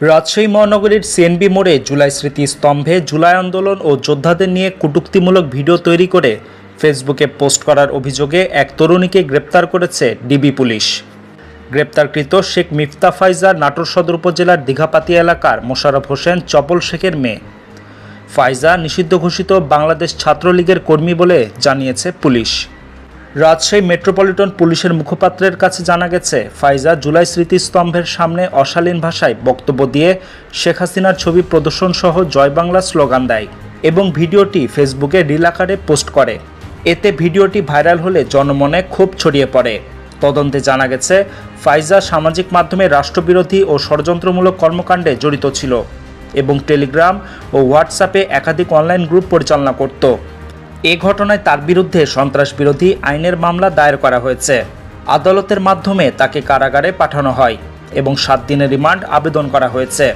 রাজশাহী মহানগরীর সিএনবি মোড়ে জুলাই স্মৃতি স্তম্ভে জুলাই আন্দোলন ও যোদ্ধাদের নিয়ে কটূক্তিমূলক ভিডিও তৈরি করে ফেসবুকে পোস্ট করার অভিযোগে এক তরুণীকে গ্রেপ্তার করেছে ডিবি পুলিশ। গ্রেপ্তারকৃত শেখ মিফতা ফাইজার নাটোর সদর উপজেলার দীঘাপাতি এলাকার মোশাররফ হোসেন চপল শেখের মেয়ে। ফাইজা নিষিদ্ধ ঘোষিত বাংলাদেশ ছাত্রলীগের কর্মী বলে জানিয়েছে পুলিশ। রাজশাহী মেট্রোপলিটন পুলিশের মুখপাত্রের কাছে জানা গেছে, ফাইজা জুলাই স্মৃতিস্তম্ভের সামনে অশালীন ভাষায় বক্তব্য দিয়ে শেখ হাসিনার ছবি প্রদর্শন সহ জয় বাংলা স্লোগান দেয় এবং ভিডিওটি ফেসবুকে রিল আকারে পোস্ট করে। এতে ভিডিওটি ভাইরাল হলে জনমনে ক্ষোভ ছড়িয়ে পড়ে। তদন্তে জানা গেছে, ফাইজা সামাজিক মাধ্যমে রাষ্ট্রবিরোধী ও ষড়যন্ত্রমূলক কর্মকাণ্ডে জড়িত ছিল এবং টেলিগ্রাম ও হোয়াটসঅ্যাপে একাধিক অনলাইন গ্রুপ পরিচালনা করত। এ ঘটনায় তার বিরুদ্ধে সন্ত্রাস বিরোধী আইনের মামলা দায়ের করা হয়েছে। আদালতের মাধ্যমে তাকে কারাগারে পাঠানো হয় এবং সাত দিনের রিমান্ড আবেদন করা হয়েছে।